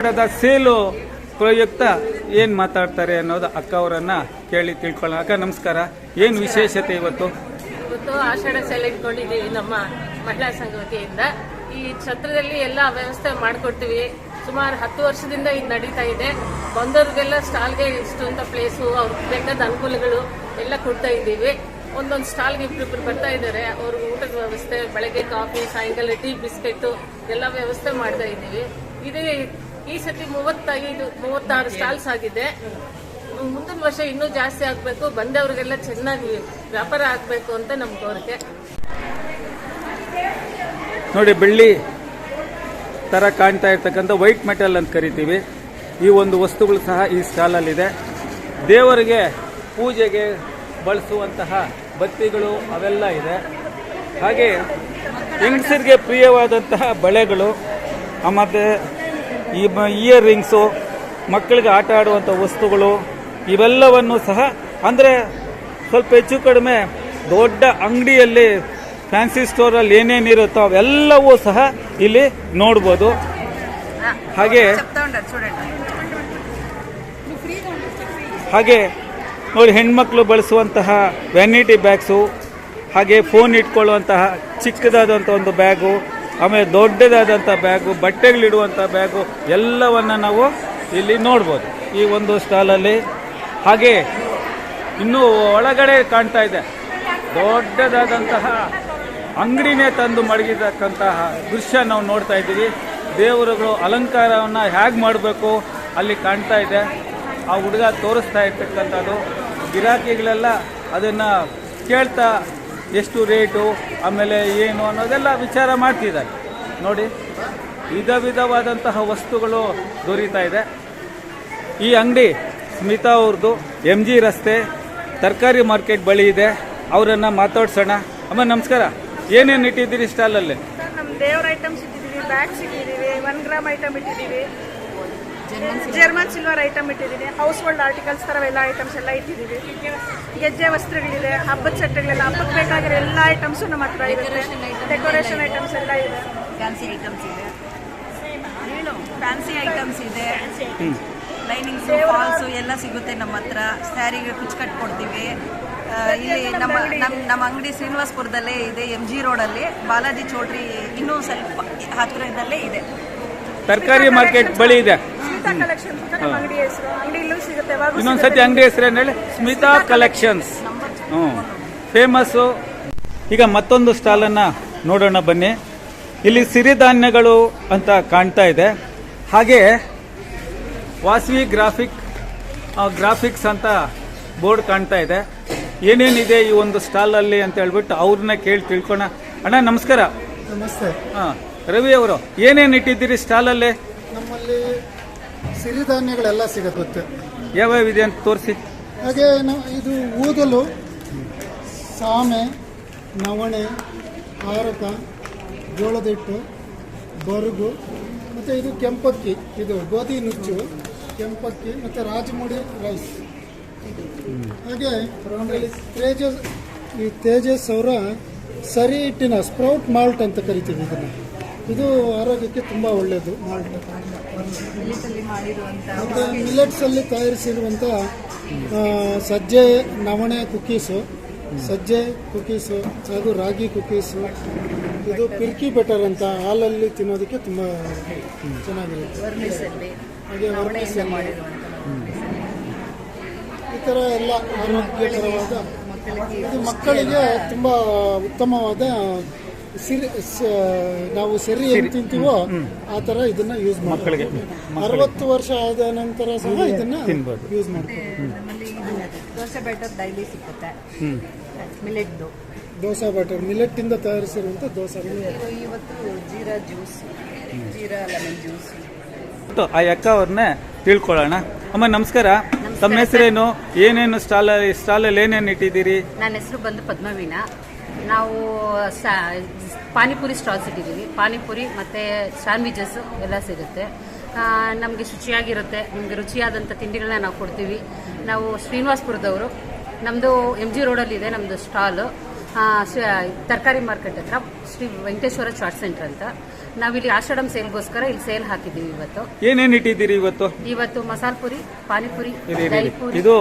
ಕನ್ನಡದ ಸೇಲು ಪ್ರಯುಕ್ತ ಏನ್ ಮಾತಾಡ್ತಾರೆ ಅನ್ನೋದು ಅಕ್ಕ ಅವರನ್ನ ಕೇಳಿ ತಿಳ್ಕೊಳ್ಳೋಣ. ಅಕ್ಕ ನಮಸ್ಕಾರ. ಏನ್ ವಿಶೇಷತೆ ಇವತ್ತು? ಇವತ್ತು ಆಷಾಢ ಸೆಲೆ ಇಟ್ಕೊಂಡಿದ್ದೀವಿ ನಮ್ಮ ಮಹಿಳಾ ಸಂಘ ವತಿಯಿಂದ ಈ ಛತ್ರದಲ್ಲಿ ಎಲ್ಲ ವ್ಯವಸ್ಥೆ ಮಾಡಿಕೊಡ್ತೀವಿ. ಸುಮಾರು ಹತ್ತು ವರ್ಷದಿಂದ ಇದು ನಡೀತಾ ಇದೆ. ಬಂದವ್ರಿಗೆಲ್ಲ ಸ್ಟಾಲ್ಗೆ ಇಷ್ಟು ಅಂತ ಪ್ಲೇಸು ಅವ್ರಿಗೆ ಬೇಕಾದ ಅನುಕೂಲಗಳು ಎಲ್ಲ ಕೊಡ್ತಾ ಇದ್ದೀವಿ. ಒಂದೊಂದು ಸ್ಟಾಲ್ಗೆ ಇಬ್ಬರಿಬ್ರು ಬರ್ತಾ ಇದ್ದಾರೆ. ಅವ್ರಿಗೆ ಊಟದ ವ್ಯವಸ್ಥೆ ಬೆಳಗ್ಗೆ ಕಾಫಿ ಸಾಯಂಕಾಲ ಟೀ ಬಿಸ್ಕೆಟ್ ಎಲ್ಲ ವ್ಯವಸ್ಥೆ ಮಾಡ್ತಾ ಇದ್ದೀವಿ. ಇದೇ ಈ ಸತಿ ಮೂವತ್ತೈದು, ಮೂವತ್ತಾರು ಸ್ಟಾಲ್ಸ್ ಆಗಿದೆ. ಮುಂದಿನ ವರ್ಷ ಇನ್ನೂ ಜಾಸ್ತಿ ಆಗಬೇಕು. ಬಂದವರಿಗೆಲ್ಲ ಚೆನ್ನಾಗಿ ವ್ಯಾಪಾರ ಆಗಬೇಕು ಅಂತ ನಮ್ಮ ಕೋರಿಕೆ. ನೋಡಿ, ಬೆಳ್ಳಿ ತರ ಕಾಣ್ತಾ ಇರ್ತಕ್ಕಂಥ ವೈಟ್ ಮೆಟಲ್ ಅಂತ ಕರಿತೀವಿ. ಈ ಒಂದು ವಸ್ತುಗಳು ಸಹ ಈ ಸ್ಟಾಲಲ್ಲಿದೆ ದೇವರಿಗೆ ಪೂಜೆಗೆ ಬಳಸುವಂತಹ ಬತ್ತಿಗಳು ಅವೆಲ್ಲ ಇದೆ. ಹಾಗೆ ಹೆಂಗಸರಿಗೆ ಪ್ರಿಯವಾದಂತಹ ಬಳೆಗಳು ಮತ್ತು ಮತ್ತೆ ಈ ಇಯರ್ ರಿಂಗ್ಸು ಮಕ್ಕಳಿಗೆ ಆಟ ಆಡುವಂಥ ವಸ್ತುಗಳು, ಇವೆಲ್ಲವನ್ನು ಸಹ, ಅಂದರೆ ಸ್ವಲ್ಪ ಹೆಚ್ಚು ಕಡಿಮೆ ದೊಡ್ಡ ಅಂಗಡಿಯಲ್ಲಿ, ಫ್ಯಾನ್ಸಿ ಸ್ಟೋರಲ್ಲಿ ಏನೇನಿರುತ್ತೋ ಅವೆಲ್ಲವೂ ಸಹ ಇಲ್ಲಿ ನೋಡ್ಬೋದು. ಹಾಗೆ ಹಾಗೆ ನೋಡಿ, ಹೆಣ್ಮಕ್ಳು ಬಳಸುವಂತಹ ವ್ಯಾನಿಟಿ ಬ್ಯಾಗ್ಸು ಹಾಗೆ ಫೋನ್ ಇಟ್ಕೊಳ್ಳುವಂತಹ ಚಿಕ್ಕದಾದಂಥ ಒಂದು ಬ್ಯಾಗು ಆಮೇಲೆ ದೊಡ್ಡದಾದಂಥ ಬ್ಯಾಗು ಬಟ್ಟೆಗಳಿಡುವಂಥ ಬ್ಯಾಗು ಎಲ್ಲವನ್ನು ನಾವು ಇಲ್ಲಿ ನೋಡ್ಬೋದು. ಈ ಒಂದು ಸ್ಟಾಲಲ್ಲಿ ಹಾಗೆ ಇನ್ನೂ ಒಳಗಡೆ ಕಾಣ್ತಾ ಇದೆ. ದೊಡ್ಡದಾದಂತಹ ಅಂಗಡಿನೇ ತಂದು ಮಡಗಿರ್ತಕ್ಕಂತಹ ದೃಶ್ಯ ನಾವು ನೋಡ್ತಾ ಇದ್ದೀವಿ. ದೇವರುಗಳು ಅಲಂಕಾರವನ್ನು ಹೇಗೆ ಮಾಡಬೇಕು ಅಲ್ಲಿ ಕಾಣ್ತಾ ಇದೆ. ಆ ಹುಡುಗ ತೋರಿಸ್ತಾ ಇರ್ತಕ್ಕಂಥದ್ದು. ಗಿರಾಕಿಗಳೆಲ್ಲ ಅದನ್ನು ಕೇಳ್ತಾ ಎಷ್ಟು ರೇಟು, ಆಮೇಲೆ ಏನು ಅನ್ನೋದೆಲ್ಲ ವಿಚಾರ ಮಾಡ್ತಿದ್ದಾರೆ. ನೋಡಿ, ವಿಧ ವಿಧವಾದಂತಹ ವಸ್ತುಗಳು ದೊರೀತಾ ಇದೆ. ಈ ಅಂಗಡಿ ಸ್ಮಿತಾ ಅವ್ರದ್ದು ಎಂ ಜಿ ರಸ್ತೆ, ತರಕಾರಿ ಮಾರ್ಕೆಟ್ ಬಳಿ ಇದೆ. ಅವರನ್ನು ಮಾತಾಡ್ಸೋಣ. ಅಮ್ಮ, ನಮಸ್ಕಾರ. ಏನೇನು ಇಟ್ಟಿದ್ದೀರಿ ಸ್ಟಾಲಲ್ಲಿ? ದೇವ್ರ ಐಟಮ್ಸ್ ಇಟ್ಟಿದ್ದೀವಿ ಬ್ಯಾಗ್ಸ್ ಇಟ್ಟಿದ್ದೀವಿ ಒನ್ ಗ್ರಾಮ್ ಐಟಮ್ ಇಟ್ಟಿದ್ದೀವಿ. ಜರ್ಮನ್ ಸಿಲ್ವರ್ ಐಟಮ್ ಇಟ್ಟಿದ್ದೀನಿ. ಹೌಸ್ ಹೋಲ್ಡ್ ಆರ್ಟಿಕಲ್ಸ್ ಥರ ಎಲ್ಲ ಐಟಮ್ಸ್ ಎಲ್ಲ ಇಟ್ಟಿದ್ದೀವಿ. ಗೆಜ್ಜೆ ವಸ್ತ್ರಗಳಿದೆ ಹಬ್ಬದ ಸೆಟ್ಗಳೆಲ್ಲ ಹಬ್ಬಕ್ಕೆ ಬೇಕಾಗಿರೋ ಎಲ್ಲ ಐಟಮ್ಸು ನಮ್ಮ ಹತ್ರ ಇರುತ್ತೆ. ಡೆಕೋರೇಷನ್ ಐಟಮ್ಸ್ ಎಲ್ಲ ಇದೆ. ಫ್ಯಾನ್ಸಿ ಐಟಮ್ಸ್ ಇದೆ. ಹೇಳು ಫ್ಯಾನ್ಸಿ ಐಟಮ್ಸ್ ಇದೆ. ಲೈನಿಂಗ್ಸ್ ಫಾಲ್ಸು ಎಲ್ಲ ಸಿಗುತ್ತೆ ನಮ್ಮ ಹತ್ರ. ಸ್ಯಾರಿಗೆ ಕುಚ್ ಕೊಡ್ತೀವಿ. ಇಲ್ಲಿ ನಮ್ಮ ನಮ್ಮ ನಮ್ಮ ಅಂಗಡಿ ಶ್ರೀನಿವಾಸ್ಪುರದಲ್ಲೇ ಇದೆ ಎಂ ಜಿ ರೋಡಲ್ಲಿ ಬಾಲಾಜಿ ಚೌಟ್ರಿ ಇನ್ನೂ ಸ್ವಲ್ಪ ಹತ್ತಿರದಲ್ಲೇ ಇದೆ. ತರಕಾರಿ ಮಾರ್ಕೆಟ್ ಬಳಿ ಇದೆ. ಸ್ಮಿತಾ ಸತಿ ಅಂತ ನಮ್ಮ ಅಂಗಡಿ ಹೆಸರು. ಅಂಗಡಿಯಲ್ಲೂ ಸಿಗುತ್ತೆ. ಯಾವಾಗೂ ಇನ್ನೊಂದ್ಸತಿ ಅಂಗಡಿ ಹೆಸರೇನು ಹೇಳಿ? ಸ್ಮಿತಾ ಕಲೆಕ್ಷನ್ಸ್ ಹ್ಞೂ ಫೇಮಸ್ಸು ಈಗ ಮತ್ತೊಂದು ಸ್ಟಾಲನ್ನು ನೋಡೋಣ ಬನ್ನಿ. ಇಲ್ಲಿ ಸಿರಿಧಾನ್ಯಗಳು ಅಂತ ಕಾಣ್ತಾ ಇದೆ. ಹಾಗೆ ವಾಸವಿ ಗ್ರಾಫಿಕ್ ಆ, ಗ್ರಾಫಿಕ್ಸ್ ಅಂತ ಬೋರ್ಡ್ ಕಾಣ್ತಾ ಇದೆ. ಏನೇನಿದೆ ಈ ಒಂದು ಸ್ಟಾಲಲ್ಲಿ ಅಂತ ಹೇಳ್ಬಿಟ್ಟು ಅವ್ರನ್ನ ಕೇಳಿ ತಿಳ್ಕೊಣ. ಅಣ್ಣ ನಮಸ್ಕಾರ. ನಮಸ್ತೆ. ಹಾಂ ರವಿ ಅವರು ಏನೇನು ಇಟ್ಟಿದ್ದೀರಿ ಸ್ಟಾಲಲ್ಲಿ ನಮ್ಮಲ್ಲಿ ಸಿರಿಧಾನ್ಯಗಳೆಲ್ಲ ಸಿಗುತ್ತೆ ಯಾವ್ಯಾವ ಅಂತ ತೋರಿಸಿ. ಹಾಗೆ ನಾವು ಇದು ಊದಲು ಸಾಮೆ ನವಣೆ ಆರಕ ಜೋಳದ ಹಿಟ್ಟು ಬರುಗು ಮತ್ತು ಇದು ಕೆಂಪಕ್ಕಿ ಇದು ಗೋಧಿ ನುಚ್ಚು ಕೆಂಪಕ್ಕಿ ಮತ್ತು ರಾಜಮುಡಿ ರೈಸ್ ಹಾಗೆ ತೇಜಸ್ ಈ ತೇಜಸ್ ಅವರ ಸರಿ ಹಿಟ್ಟಿನ ಸ್ಪ್ರೌಟ್ ಮಾಲ್ಟ್ ಅಂತ ಕರಿತೀವಿ ಇದನ್ನು. ಇದು ಆರೋಗ್ಯಕ್ಕೆ ತುಂಬ ಒಳ್ಳೆಯದು ಮಾಲ್ಟ್ ಮತ್ತು ಮಿಲೆಟ್ಸಲ್ಲಿ ತಯಾರಿಸಿರುವಂಥ ಸಜ್ಜೆ, ನವಣೆ ಕುಕ್ಕೀಸು ಸಜ್ಜೆ ಕುಕ್ಕೀಸು ಹಾಗೂ ರಾಗಿ ಕುಕ್ಕೀಸು ಇದು ಪಿರ್ಕಿ ಬೆಟರ್ ಅಂತ ಹಾಲಲ್ಲಿ ತಿನ್ನೋದಕ್ಕೆ ತುಂಬ ಚೆನ್ನಾಗಿರುತ್ತೆ ಹಾಗೆ. ಈ ಥರ ಎಲ್ಲ ಆರೋಗ್ಯಕರವಾದ ಇದು ಮಕ್ಕಳಿಗೆ ತುಂಬ ಉತ್ತಮವಾದ ಸಿರಿ ನಾವು ಸರಿ ಏನು ತಿಂತೀವೋ ಆ ಥರ ಇದನ್ನ ಯೂಸ್ ಮಕ್ಕಳಿಗೆ ಮಾಡ್ತೀವಿ ಅರವತ್ತು ವರ್ಷ ಆದ ನಂತರ ಸಹ ಇದನ್ನ ತಿನ್ಬೋದು. ಯೂಸ್ ಮಾಡ್ತೀವಿ ನಮ್ಮಲ್ಲಿ ದೋಸೆ ಬ್ಯಾಟರ್ ಡೈಲಿ ಸಿಗುತ್ತೆ ಮಿಲೆಟ್ದು ದೋಸೆ ಬಟರ್ ಮಿಲೆಟ್ ಇಂದ ತಯಾರಿಸಿರುವಂತ ದೋಸೆ ಇವತ್ತು jeera juice jeera lemon juice ಆ ಅಕ್ಕ ಅವ್ರನ್ನೇ ತಿಳ್ಕೊಳ್ಳೋಣ. ಅಮ್ಮ ನಮಸ್ಕಾರ. ತಮ್ಮ ಹೆಸರೇನು? ಏನೇನು ಸ್ಟಾಲ್ ಸ್ಟಾಲಲ್ಲಿ ಏನೇನು ಇಟ್ಟಿದ್ದೀರಿ? ನನ್ನ ಹೆಸರು ಬಂದು ಪದ್ಮವೀಣಾ. ನಾವು ಸ್ಯಾ ಪಾನಿಪುರಿ ಸ್ಟಾಲ್ಸ್ ಇಟ್ಟಿದ್ದೀವಿ. ಪಾನಿಪುರಿ ಮತ್ತು ಸ್ಯಾಂಡ್ವಿಚಸ್ ಎಲ್ಲ ಸಿಗುತ್ತೆ. ನಮಗೆ ಶುಚಿಯಾಗಿರುತ್ತೆ. ನಿಮಗೆ ರುಚಿಯಾದಂಥ ತಿಂಡಿಗಳನ್ನ ನಾವು ಕೊಡ್ತೀವಿ. ನಾವು ಶ್ರೀನಿವಾಸ್ಪುರದವರು. ನಮ್ಮದು ಎಂ ಜಿ ರೋಡಲ್ಲಿದೆ ನಮ್ಮದು ಸ್ಟಾಲು ತರಕಾರಿ ಮಾರ್ಕೆಟ್ ಹತ್ರ ಶ್ರೀ ವೆಂಕಟೇಶ್ವರ ಚಾಟ್ ಸೆಂಟರ್ ಅಂತ. ನಾವಿಲ್ಲಿ ಆಷಾಢಂ ಸೇಲ್ಗೋಸ್ಕರ ಇಲ್ಲಿ ಸೇಲ್ ಹಾಕಿದ್ದೀವಿ ಇವತ್ತು. ಏನೇನು ಇಟ್ಟಿದ್ದೀರಿ ಇವತ್ತು? ಇವತ್ತು ಮಸಾಲ ಪುರಿ ಪಾನಿಪುರಿ ಇದು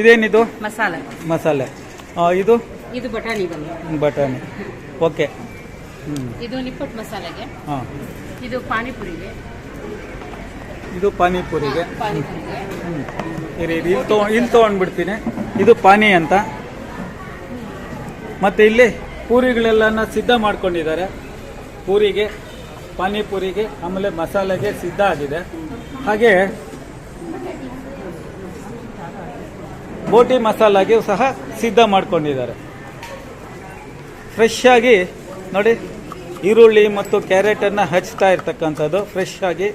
ಇದೇನಿದು? ಮಸಾಲೆ. ಮಸಾಲೆ. ಇದು? ಇದು ಬಟಾಣಿ ಬನ್ನಿ ಬಟಾಣಿ. ಓಕೆ. ಇದು ನಿಪ್ಪಟ್ ಮಸಾಲೆಗೆ. ಹಾಂ. ಇದು ಪಾನಿಪುರಿಗೆ. ಇದು ಪಾನಿಪುರಿಗೆ. ಪಾನಿಪುರಿಗೆ. ಇರಿ ಇರಿ ಇಲ್ಲಿ ತೊಗೊಂಡು ಇಲ್ಲಿ ತೊಗೊಂಡ್ಬಿಡ್ತೀನಿ. ಇದು ಪಾನಿ ಅಂತ. ಮತ್ತೆ ಇಲ್ಲಿ ಪೂರಿಗಳೆಲ್ಲನ ಸಿದ್ಧ ಮಾಡ್ಕೊಂಡಿದ್ದಾರೆ. ಪೂರಿಗೆ ಪಾನಿಪುರಿಗೆ ಆಮೇಲೆ ಮಸಾಲೆಗೆ ಸಿದ್ಧ ಆಗಿದೆ. ಹಾಗೆ ಬೋಟಿ ಮಸಾಲಾಗೆ ಸಹ ಸಿದ್ಧ ಮಾಡ್ಕೊಂಡಿದ್ದಾರೆ. ಫ್ರೆಶ್ ಆಗಿ ನೋಡಿ ಈರುಳ್ಳಿ ಮತ್ತು ಕ್ಯಾರೆಟನ್ನು ಹಚ್ತಾ ಇರ್ತಕ್ಕಂಥದ್ದು ಫ್ರೆಶ್ ಆಗಿ.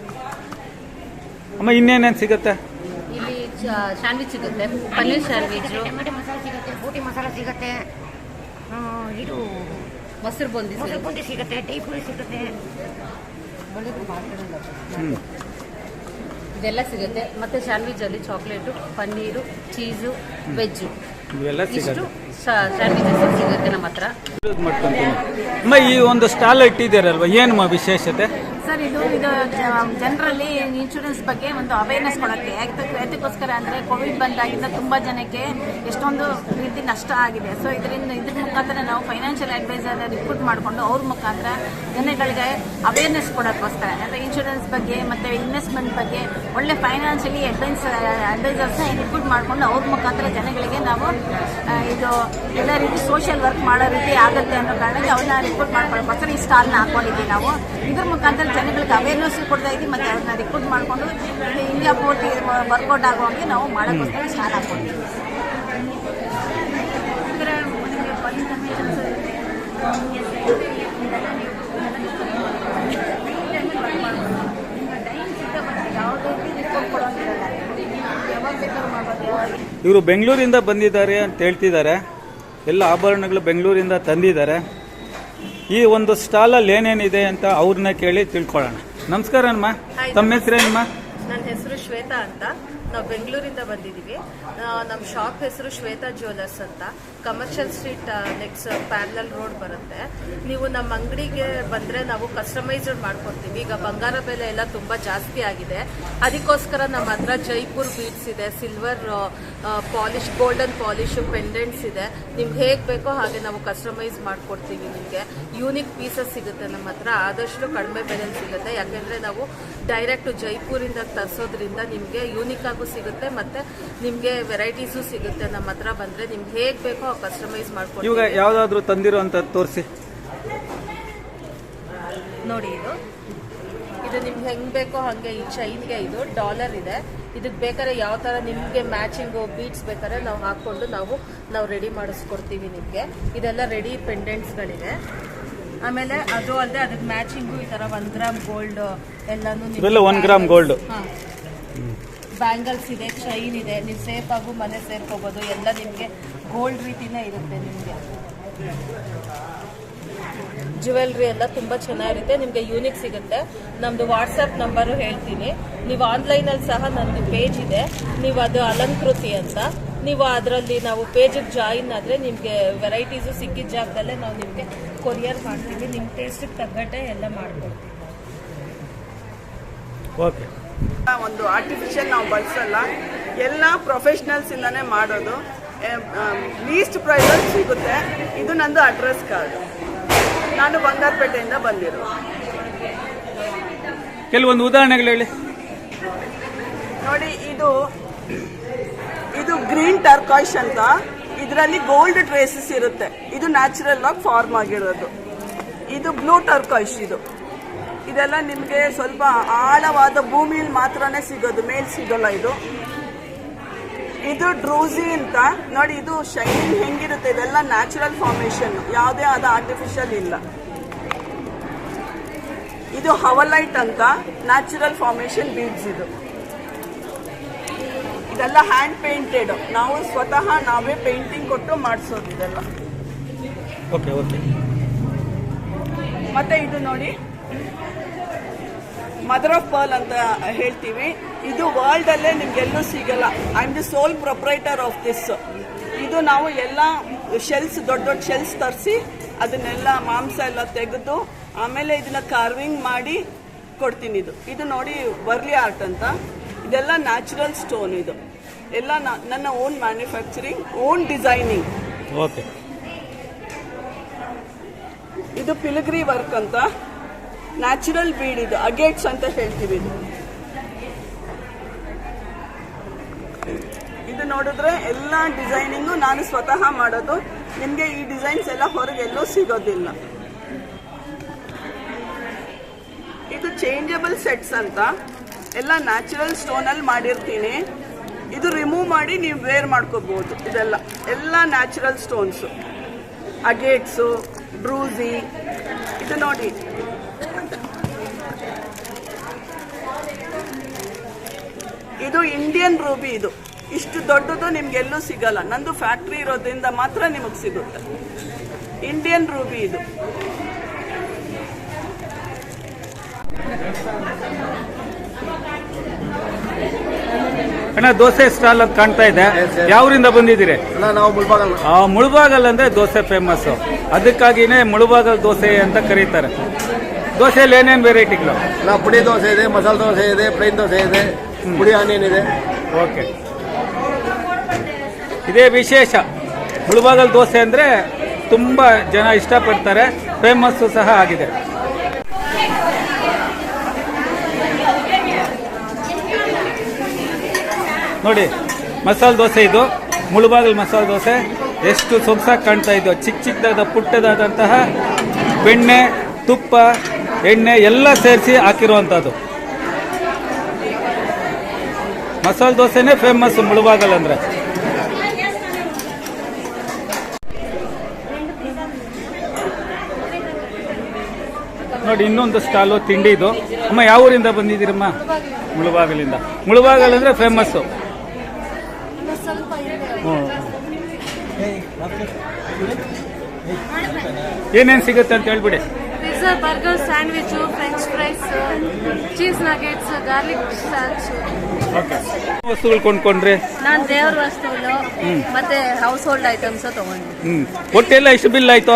ಅಮ್ಮ ಇನ್ನೇನೇನು ಸಿಗುತ್ತೆ? ಇಲ್ಲಿ ಸ್ಯಾಂಡ್ವಿಚ್ ಸಿಗುತ್ತೆ. ಪನ್ನೀರ್ ಸ್ಯಾಂಡ್ವಿಚ್ ಟೊಮೆಟೊ ಮಸಾಲ ಸಿಗುತ್ತೆ. ಬೋಟಿ ಮಸಾಲ ಸಿಗುತ್ತೆ ಆ, ಇದು ಮೊಸರು ಬೂಂದಿ ಮೊಸರು ಸಿಗುತ್ತೆ. ಬುಂದಿ ಸಿಗುತ್ತೆ ಟೀ ಪುರಿ ಸಿಗುತ್ತೆ. ಇದೆಲ್ಲ ಸಿಗುತ್ತೆ. ಮತ್ತೆ ಸ್ಯಾಂಡ್ವಿಚ್ ಅಲ್ಲಿ ಚಾಕ್ಲೇಟು ಪನ್ನೀರು ಚೀಸು ವೆಜ್ಜು ಇವೆಲ್ಲ ಸಿಗುತ್ತೆ ಸ್ಯಾಂಡ್ವಿಚಸ್ ಸಿಗುತ್ತೆ ನಮ್ಮ ಹತ್ರ. ಅಮ್ಮ ಈ ಒಂದು ಸ್ಟಾಲ್ ಇಟ್ಟಿದ್ದೀರಲ್ವ? ಏನಮ್ಮ ವಿಶೇಷತೆ? ಸರ್, ಇದು ಇದು ಜನರಲ್ಲಿ ಇನ್ಶೂರೆನ್ಸ್ ಬಗ್ಗೆ ಒಂದು ಅವೇರ್ನೆಸ್ ಕೊಡೋಕ್ಕೆ ಯಾಕೆ ಯಾತಕ್ಕೋಸ್ಕರ ಅಂದರೆ ಕೋವಿಡ್ ಬಂದಾಗಿಂದ ತುಂಬ ಜನಕ್ಕೆ ಎಷ್ಟೊಂದು ರೀತಿ ನಷ್ಟ ಆಗಿದೆ. ಸೊ ಇದರಿಂದ, ಇದ್ರ ಮುಖಾಂತರ ನಾವು ಫೈನಾನ್ಷಿಯಲ್ ಅಡ್ವೈಸರ್ ರಿಕ್ರೂಟ್ ಮಾಡಿಕೊಂಡು ಅವ್ರ ಮುಖಾಂತರ ಜನಗಳಿಗೆ ಅವೇರ್ನೆಸ್ ಕೊಡೋಕ್ಕೋಸ್ಕರ, ಅಂದರೆ ಇನ್ಶೂರೆನ್ಸ್ ಬಗ್ಗೆ ಮತ್ತು ಇನ್ವೆಸ್ಟ್ಮೆಂಟ್ ಬಗ್ಗೆ ಒಳ್ಳೆ ಫೈನಾನ್ಷಿಯಲಿ ಅಡ್ವೈಸ್ ಅಡ್ವೈಸರ್ಸ್ನ ರಿಕ್ರೂಟ್ ಮಾಡಿಕೊಂಡು ಅವ್ರ ಮುಖಾಂತರ ಜನಗಳಿಗೆ ನಾವು ಇದು ಎಲ್ಲ ರೀತಿ ಸೋಷಿಯಲ್ ವರ್ಕ್ ಮಾಡೋ ರೀತಿ ಆಗುತ್ತೆ ಅನ್ನೋ ಕಾರಣಕ್ಕೆ ಅವ್ರನ್ನ ರಿಕ್ರೂಟ್ ಮಾಡ್ಕೊಳ್ಳೋಕ್ಕೋಸ್ಕರ ಈ ಸ್ಟಾಲ್ನ ಹಾಕೊಂಡಿದ್ದೀವಿ ನಾವು. ಇದ್ರ ಮುಖಾಂತರ ಜನಗಳಿಗೆ ಅವೇರ್ನೆಸ್ ಕೊಡ್ತಾ ಇದ್ದೀವಿ, ಮತ್ತು ಅವ್ರನ್ನ ರಿಕ್ರೂಟ್ ಮಾಡಿಕೊಂಡು ಇಂಡಿಯಾ ಪೂರ್ತಿ ವರ್ಕೌಟ್ ಆಗುವಂಗೆ ನಾವು ಮಾಡೋಕ್ಕೋಸ್ಕರ ಸ್ಟಾರ್ಟ್ ಮಾಡ್ಬೋದು ಇವರು ಬೆಂಗಳೂರಿಂದ ಬಂದಿದ್ದಾರೆ ಅಂತ ಹೇಳ್ತಿದ್ದಾರೆ. ಎಲ್ಲ ಆಭರಣಗಳು ಬೆಂಗಳೂರಿಂದ ತಂದಿದ್ದಾರೆ. ಈ ಒಂದು ಸ್ಟಾಲ್ ಅಲ್ಲಿ ಏನೇನಿದೆ ಅಂತ ಅವ್ರನ್ನ ಕೇಳಿ ತಿಳ್ಕೊಳ್ಳೋಣ. ನಮಸ್ಕಾರ ಅಮ್ಮ. ತಮ್ಮ ಹೆಸರೇನಮ್ಮ ನನ್ನ ಹೆಸರು ಶ್ವೇತಾ ಅಂತ. ನಾವು ಬೆಂಗಳೂರಿಂದ ಬಂದಿದ್ದೀವಿ. ನಮ್ಮ ಶಾಪ್ ಹೆಸರು ಶ್ವೇತಾ ಜ್ಯುವೆಲರ್ಸ್ ಅಂತ. Commercial street next parallel road ಬರುತ್ತೆ. ನೀವು ನಮ್ಮ ಅಂಗಡಿಗೆ ಬಂದರೆ ನಾವು ಕಸ್ಟಮೈಸ್ಡ್ ಮಾಡ್ಕೊಡ್ತೀವಿ. ಈಗ ಬಂಗಾರ ಬೆಲೆ ಎಲ್ಲ ತುಂಬ ಜಾಸ್ತಿ ಆಗಿದೆ. ಅದಕ್ಕೋಸ್ಕರ ನಮ್ಮ ಹತ್ರ ಜೈಪುರ್ ಬೀಡ್ಸ್ ಇದೆ silver polish golden polish pendants ಇದೆ. ನಿಮ್ಗೆ ಹೇಗೆ ಬೇಕೋ ಹಾಗೆ ನಾವು ಕಸ್ಟಮೈಸ್ ಮಾಡ್ಕೊಡ್ತೀವಿ ನಿಮಗೆ. ಯೂನಿಕ್ ಪೀಸಸ್ ಸಿಗುತ್ತೆ ನಮ್ಮ ಹತ್ರ. ಆದಷ್ಟು ಕಡಿಮೆ ಬೆಲೆಯಲ್ಲಿ ಸಿಗುತ್ತೆ. ಯಾಕೆಂದರೆ ನಾವು ಡೈರೆಕ್ಟ್ ಜೈಪುರಿಂದ ತರಿಸೋದ್ರಿಂದ ನಿಮಗೆ ಯೂನಿಕ್ ಆಗೂ ಸಿಗುತ್ತೆ ಮತ್ತು ನಿಮಗೆ ವೆರೈಟೀಸು ಸಿಗುತ್ತೆ ನಮ್ಮ ಹತ್ರ ಬಂದರೆ ನಿಮ್ಗೆ ಹೇಗೆ ಬೇಕೋ ಕಸ್ಟಮೈಸ್ ಇವಾಗ ಯಾವುದಾದ್ರೂ ತಂದಿರೋ ಅಂತ ತೋರಿಸಿ. ನೋಡಿ ಇದು. ಇದು ನಿಮ್ಗೆ ಹೆಂಗ್ ಬೇಕೋ ಹಾಗೆ ಈ ಚೈನ್ಗೆ ಇದು ಡಾಲರ್ ಇದೆ. ಇದಕ್ಕೆ ಬೇಕಾದ್ರೆ ಯಾವ ಥರ ನಿಮಗೆ ಮ್ಯಾಚಿಂಗು ಬೀಟ್ಸ್ ಬೇಕಾದ್ರೆ ನಾವು ಹಾಕ್ಕೊಂಡು ನಾವು ನಾವು ರೆಡಿ ಮಾಡಿಸ್ಕೊಡ್ತೀವಿ ನಿಮಗೆ. ಇದೆಲ್ಲ ರೆಡಿ ಪೆಂಡೆಂಟ್ಸ್ಗಳಿದೆ ಆಮೇಲೆ ಅದು ಅಲ್ಲದೆ ಅದಕ್ಕೆ ಮ್ಯಾಚಿಂಗು ಈ ಥರ ಒನ್ ಗ್ರಾಮ್ ಗೋಲ್ಡ್ ಎಲ್ಲಾನು ಒನ್ ಗ್ರಾಮ್ ಗೋಲ್ಡ್. ಹಾಂ. ಬ್ಯಾಂಗಲ್ಸ್ ಇದೆ ಚೈನ್ ಇದೆ ನೀವು ಸೇಫ್ ಆಗು ಮನೆ ಸೇರ್ಕೋಬೋದು ಎಲ್ಲ ನಿಮಗೆ ಗೋಲ್ಡ್ ರೀತಿನೇ ಇರುತ್ತೆ ನಿಮಗೆ. ಜ್ಯುವೆಲ್ರಿ ಎಲ್ಲ ತುಂಬ ಚೆನ್ನಾಗಿರುತ್ತೆ ನಿಮಗೆ ಯೂನಿಕ್ ಸಿಗುತ್ತೆ. ನಮ್ಮದು ವಾಟ್ಸಪ್ ನಂಬರು ಹೇಳ್ತೀನಿ. ನೀವು ಆನ್ಲೈನಲ್ಲಿ ಸಹ ನನ್ನದು ಪೇಜ್ ಇದೆ. ನೀವು ಅದು ಅಲಂಕೃತಿ ಅಂತ. ನೀವು ಅದರಲ್ಲಿ ನಾವು ಪೇಜಿಗೆ ಜಾಯಿನ್ ಆದರೆ ನಿಮಗೆ ವೆರೈಟೀಸು ಸಿಕ್ಕಿದ ಜಾಗದಲ್ಲೇ ನಾವು ನಿಮಗೆ ಕೊರಿಯರ್ ಮಾಡ್ತೀವಿ. ನಿಮ್ಮ ಟೇಸ್ಟಿಗೆ ತಗ್ಗಟ್ಟೆ ಎಲ್ಲ ಮಾಡ್ಕೊಡ್ತೀವಿ. ಓಕೆ ಒಂದು ಆರ್ಟಿಫಿಷಿಯಲ್ ನಾವು ಬಳಸಲ್ಲ. ಎಲ್ಲ ಪ್ರೊಫೆಷ್ನಲ್ಸ್ ಇಂದಾನೆ ಮಾಡೋದು. ಲೀಸ್ಟ್ ಪ್ರೈಸಲ್ಲಿ ಸಿಗುತ್ತೆ. ಇದು ನಂದು ಅಡ್ರೆಸ್ ಕಾರ್ಡ್ ನಾನು ಬಂಗಾರಪೇಟೆಯಿಂದ ಬಂದಿರೋ ಕೆಲವೊಂದು ಉದಾಹರಣೆಗಳು ಹೇಳಿ. ನೋಡಿ ಇದು ಇದು ಗ್ರೀನ್ ಟರ್ಕಾಯ್ಸ್ ಅಂತ. ಇದರಲ್ಲಿ ಗೋಲ್ಡ್ ಟ್ರೇಸಸ್ ಇರುತ್ತೆ. ಇದು ನ್ಯಾಚುರಲ್ ಆಗಿ ಫಾರ್ಮ್ ಆಗಿರೋದು. ಇದು ಬ್ಲೂ ಟರ್ಕಾಯ್ಸ್ ಇದು. ಇದೆಲ್ಲ ನಿಮಗೆ ಸ್ವಲ್ಪ ಆಳವಾದ ಭೂಮಿಯಲ್ಲಿ ಮಾತ್ರನೇ ಸಿಗೋದು ಮೇಲೆ ಸಿಗೋಲ್ಲ ಇದು. ಇದು ಡ್ರೂಸಿ ಅಂತ. ನೋಡಿ ಇದು ಶೈನ್ ಹೆಂಗಿರುತ್ತೆ? ಇದೆಲ್ಲ ನ್ಯಾಚುರಲ್ ಫಾರ್ಮೇಶನ್ ಯಾವುದೇ ಆದ ಆರ್ಟಿಫಿಷಿಯಲ್ ಇಲ್ಲ. ಇದು ಹವಲೈಟ್ ಅಂತ. ನ್ಯಾಚುರಲ್ ಫಾರ್ಮೇಶನ್ ಬೀಡ್ಸ್ ಇದು. ಇದೆಲ್ಲ ಹ್ಯಾಂಡ್ ಪೇಂಟೆಡ್ ನಾವು ಸ್ವತಃ ನಾವೇ ಪೇಂಟಿಂಗ್ ಕೊಟ್ಟು ಮಾಡಿಸೋದು ಇದೆಲ್ಲ. ಓಕೆ ಓಕೆ ಮತ್ತೆ ಇದು ನೋಡಿ. ಮದರ್ ಆಫ್ ಪರ್ಲ್ ಅಂತ ಹೇಳ್ತೀವಿ. ಇದು ವರ್ಲ್ಡ್ ಅಲ್ಲೇ ನಿಮ್ಗೆಲ್ಲೂ ಸಿಗಲ್ಲ. I am the sole proprietor of this ಇದು ನಾವು ಎಲ್ಲ ಶೆಲ್ಸ್ ದೊಡ್ಡ ದೊಡ್ಡ ಶೆಲ್ಸ್ ತರಿಸಿ ಅದನ್ನೆಲ್ಲ ಮಾಂಸ ಎಲ್ಲ ತೆಗೆದು ಆಮೇಲೆ ಇದನ್ನ ಕಾರ್ವಿಂಗ್ ಮಾಡಿ ಕೊಡ್ತೀನಿ ಇದು. ಇದು ನೋಡಿ ವರ್ಲಿ ಆರ್ಟ್ ಅಂತ. ಇದೆಲ್ಲ ನ್ಯಾಚುರಲ್ ಸ್ಟೋನ್ ಇದು. ಎಲ್ಲ ನನ್ನ own manufacturing own designing okay ಇದು ಪಿಲಗ್ರಿ ವರ್ಕ್ ಅಂತ. ನ್ಯಾಚುರಲ್ ಬೀಡ್ ಇದು, ಅಗೇಟ್ಸ್ ಅಂತ ಹೇಳ್ತೀವಿ ಇದು. ಇದು ನೋಡಿದ್ರೆ ಎಲ್ಲ ಡಿಸೈನಿಂಗು ನಾನು ಸ್ವತಃ ಮಾಡೋದು. ನಿಮಗೆ ಈ ಡಿಸೈನ್ಸ್ ಎಲ್ಲ ಹೊರಗೆ ಎಲ್ಲೂ ಸಿಗೋದಿಲ್ಲ. ಇದು ಚೇಂಜಬಲ್ ಸೆಟ್ಸ್ ಅಂತ. ಎಲ್ಲ ನ್ಯಾಚುರಲ್ ಸ್ಟೋನಲ್ಲಿ ಮಾಡಿರ್ತೀನಿ. ಇದು ರಿಮೂವ್ ಮಾಡಿ ನೀವು ವೇರ್ ಮಾಡ್ಕೋಬಹುದು ಇದೆಲ್ಲ. ಎಲ್ಲ ನ್ಯಾಚುರಲ್ ಸ್ಟೋನ್ಸು ಅಗೇಟ್ಸು ಡ್ರೂಸಿ ಇದು ನೋಡಿ. ಇದು ಇಂಡಿಯನ್ ರೂಬಿ ಇದು. ಇಷ್ಟು ದೊಡ್ಡದು ನಿಮ್ಗೆಲ್ಲೂ ಸಿಗಲ್ಲ. ನಂದು ಫ್ಯಾಕ್ಟ್ರಿ ಇರೋದ್ರಿಂದ ಮಾತ್ರ ನಿಮಗೆ ಸಿಗುತ್ತೆ. ಇಂಡಿಯನ್ ರೂಬಿ ಇದು. ಅಣ್ಣ ದೋಸೆ ಸ್ಟಾಲ್ ಅಂತ ಕಾಣ್ತಾ ಇದೆ. ಯಾವ್ರಿಂದ ಬಂದಿದ್ದೀರಿ? ನಾವು ಮುಳ್ಬಾಗಲ್ ಆ ಮುಳುಬಾಗಲ್ ಅಂದ್ರೆ ದೋಸೆ ಫೇಮಸ್ ಅದಕ್ಕಾಗಿನೇ ಮುಳುಬಾಗಲ್ ದೋಸೆ ಅಂತ ಕರೀತಾರೆ. ದೋಸೆಯಲ್ಲಿ ಏನೇನು ವೆರೈಟಿಗಳು ಪುಡಿ ದೋಸೆ ಇದೆ ಮಸಾಲೆ ದೋಸೆ ಇದೆ ಪ್ಲೈನ್ ದೋಸೆ ಇದೆ. ಪುಡಿ ಆನಿಯನ್ ಓಕೆ. ಇದೇ ವಿಶೇಷ. ಮುಳುಬಾಗಲ್ ದೋಸೆ ಅಂದರೆ ತುಂಬ ಜನ ಇಷ್ಟಪಡ್ತಾರೆ. ಫೇಮಸ್ಸು ಸಹ ಆಗಿದೆ. ನೋಡಿ, ಮಸಾಲೆ ದೋಸೆ ಇದು. ಮುಳುಬಾಗಲ್ ಮಸಾಲೆ ದೋಸೆ. ಎಷ್ಟು ಸೊಗಸಾಗಿ ಕಾಣ್ತಾ ಇದ್ದು ಚಿಕ್ಕ ಚಿಕ್ಕದಾದ ಪುಟ್ಟದಾದಂತಹ ಬೆಣ್ಣೆ, ತುಪ್ಪ, ಎಣ್ಣೆ ಎಲ್ಲ ಸೇರಿಸಿ ಹಾಕಿರುವಂಥದ್ದು. ಮಸಾಲೆ ದೋಸೆನೇ ಫೇಮಸ್ ಮುಳುಬಾಗಲ್ ಅಂದ್ರೆ. ನೋಡಿ, ಇನ್ನೊಂದು ಸ್ಟಾಲು ತಿಂಡಿದು ಅಮ್ಮ, ಯಾವ ಊರಿಂದ ಬಂದಿದ್ದೀರಮ್ಮ? ಮುಳುಬಾಗಲಿಂದ ಮುಳುಬಾಗಲ್ ಅಂದ್ರೆ ಫೇಮಸ್ಸು ಏನೇನು ಸಿಗುತ್ತೆ ಅಂತ ಹೇಳ್ಬಿಡಿ. Burger sandwich French fries cheese nuggets garlic okay ವಸ್ತುಗಳು ಕೊಂಡ್ಕೊಂಡ್ರಿ? ನಾನು ದೇವ್ರ ವಸ್ತುಗಳು ಮತ್ತೆ ಹೌಸ್ ಹೋಲ್ಡ್ ಐಟಮ್ಸ್ ತಗೊಂಡೆ ಹ್ಮ್. ಒಟ್ಟೆಲ್ಲ ಎಷ್ಟು ಬಿಲ್ ಆಯ್ತು?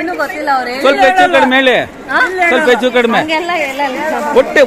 ಇನ್ನು ಗೊತ್ತಿಲ್ಲ ಅವ್ರೆ ಸ್ವಲ್ಪ ಹೆಚ್ಚು ಕಡಿಮೆ ಹೇಳಿ. ಸ್ವಲ್ಪ ಹೆಚ್ಚು ಕಡಿಮೆ. ಹಂಗೆಲ್ಲ ಎಲ್ಲ ಒಟ್ಟೆ